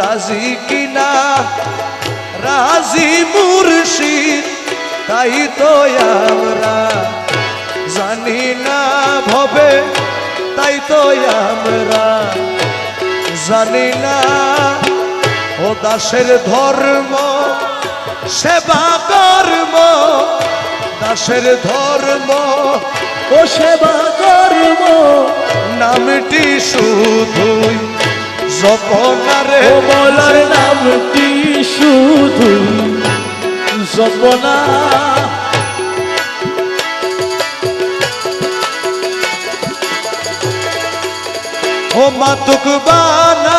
রাজি কিনা? রাজি মুর্শিদ, তাই তো আমরা জানি না ভবে, তাই তো আমরা জানি না। ও দাসের ধর্ম, সেবা কর্ম, দাসের ধর্ম, ও সেবা কর্ম, নামটি শুধুই জপনারে ও মলার নামটি শুধু? জপনা। ও মাতুক বানা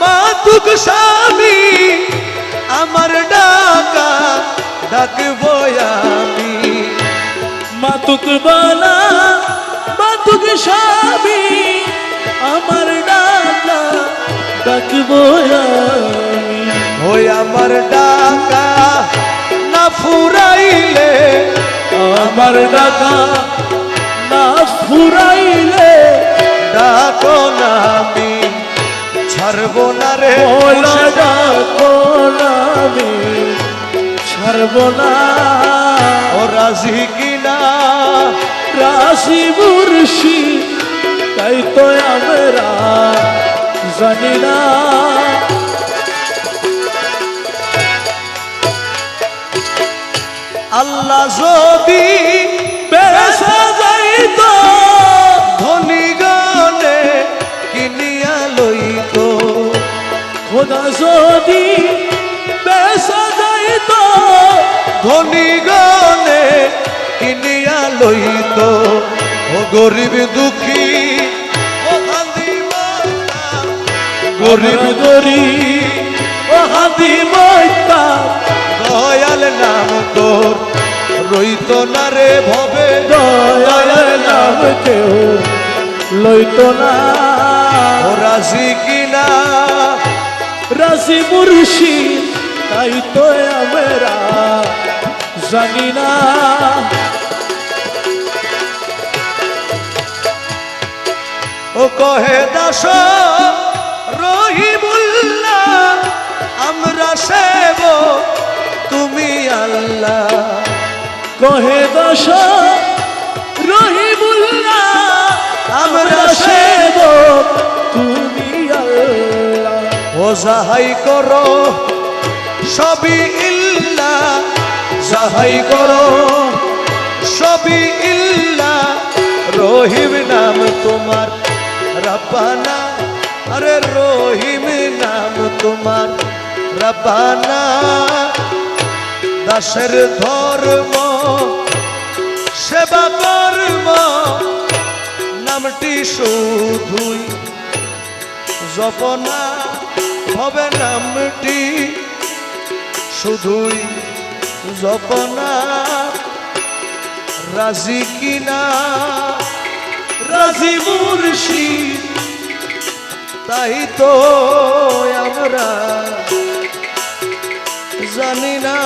মাতুক স্বামী আমার ডাকা ডাকবো আমি। মাতুক বালা মাতুক স্বামী। ডাকবো ওই আমার ডাকা না ফুরাইলে আমার ডাকা না ফুরাইলে। ডাকো না আমি ছাড়বো না রে। ডাকো না আমি ছাড়ব না। ও রাজি কিনা? রাশি মুর্শি তাই তো আমরা জানি না। আল্লাহ যদি বেসা যাইত, ধনী গনে কিনিয়া লইত। খোদা যদি বেসা যাইত, ধনী গনে কিনিয়া লইত। ও গরিব দুঃখী গরিব গরি ও হাতি মইতা দয়াল নাম তোর। রইত না রে ভবে দয়াল নাম কেউ লইত না। ও রাজি কিনা? রাশি মুর্শি তাই তো আমরা জানি না। ও কহে দাস রহিমুল্লাহ আমরা সেব তুমি আল্লাহ। কহে দশ রহিমুল্লাহ আমরা সেব তুমি আল্লাহ। ও যাহাই করো সবই ইল্লা যাহাই করো সবই ইল্লা রহিম নাম তোমার রব্বানা। তোমার রব্বানা দাসের ধর্ম, সেবা কর্ম, নামটি শুধুই জপনা হবে নামটি শুধুই জপনা। রাজি কিনা? রাজি মুর্শিদ, তাই তো আমরা জানি না